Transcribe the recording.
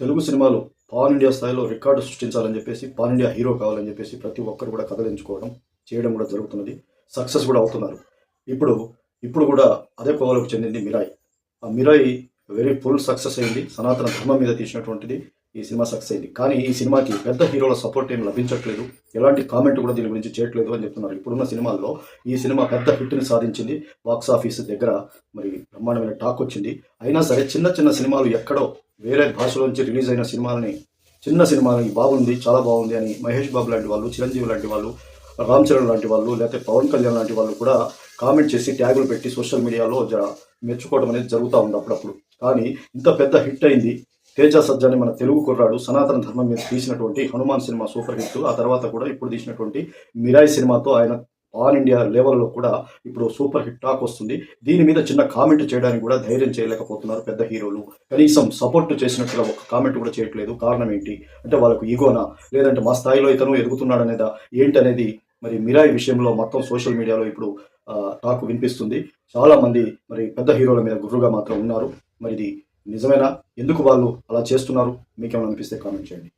తెలుగు సినిమాలు pan India స్థాయిలో record సృష్టించాలని చెప్పేసి పాన్ ఇండియా హీరో కావాలని చెప్పేసి ప్రతి ఒక్కరు కూడా కథలించుకోవడం చేయడం కూడా జరుగుతున్నది. సక్సెస్ కూడా అవుతున్నారు. ఇప్పుడు ఇప్పుడు కూడా అదే కోవలకు చెందింది మిరాయి. ఆ మిరాయి వెరీ ఫుల్ సక్సెస్ అయింది. సనాతన ధర్మం మీద తీసినటువంటిది. ఈ సినిమా సక్సెస్ అయింది. కానీ ఈ సినిమాకి పెద్ద హీరోల సపోర్ట్ ఏం లభించట్లేదు. ఎలాంటి కామెంట్ కూడా దీని గురించి చేయట్లేదు అని చెప్తున్నారు. ఇప్పుడున్న సినిమాల్లో ఈ సినిమా పెద్ద హిట్ని సాధించింది బాక్స్ ఆఫీస్ దగ్గర మరి బ్రహ్మాండమైన టాక్ వచ్చింది. అయినా సరే చిన్న చిన్న సినిమాలు ఎక్కడో వేరే భాషలోంచి రిలీజ్ అయిన సినిమాలని చిన్న సినిమాని బాగుంది చాలా బాగుంది అని మహేష్ బాబు లాంటి వాళ్ళు చిరంజీవి లాంటి వాళ్ళు రామ్ చరణ్ లాంటి వాళ్ళు లేకపోతే పవన్ కళ్యాణ్ లాంటి వాళ్ళు కూడా కామెంట్ చేసి ట్యాగులు పెట్టి సోషల్ మీడియాలో జర మెచ్చుకోవడం అనేది జరుగుతూ ఉంది అప్పుడప్పుడు. కానీ ఇంత పెద్ద హిట్ అయింది. తేజ సజ్జాని మన తెలుగు కుర్రాడు సనాతన ధర్మం మీద తీసినటువంటి హనుమాన్ సినిమా సూపర్ హిట్ ఆ తర్వాత కూడా ఇప్పుడు తీసినటువంటి మిరాయి సినిమాతో ఆయన ఆల్ ఇండియా లెవెల్లో కూడా ఇప్పుడు సూపర్ హిట్ టాక్ వస్తుంది. దీని మీద చిన్న కామెంట్ చేయడానికి కూడా ధైర్యం చేయలేకపోతున్నారు పెద్ద హీరోలు. కనీసం సపోర్ట్ చేసినట్టుగా ఒక కామెంట్ కూడా చేయట్లేదు. కారణం ఏంటి? అంటే వాళ్ళకు ఈగోనా? లేదంటే మా స్థాయిలో ఇతను ఎదుగుతున్నాడనేదా? ఏంటనేది మరి మిరాయి విషయంలో మొత్తం సోషల్ మీడియాలో ఇప్పుడు టాక్ వినిపిస్తుంది. చాలా మంది మరి పెద్ద హీరోల మీద గుర్రుగా మాత్రం ఉన్నారు. మరి ఇది నిజమేనా? ఎందుకు వాళ్ళు అలా చేస్తున్నారు? మీకేమైనా అనిపిస్తే కామెంట్ చేయండి.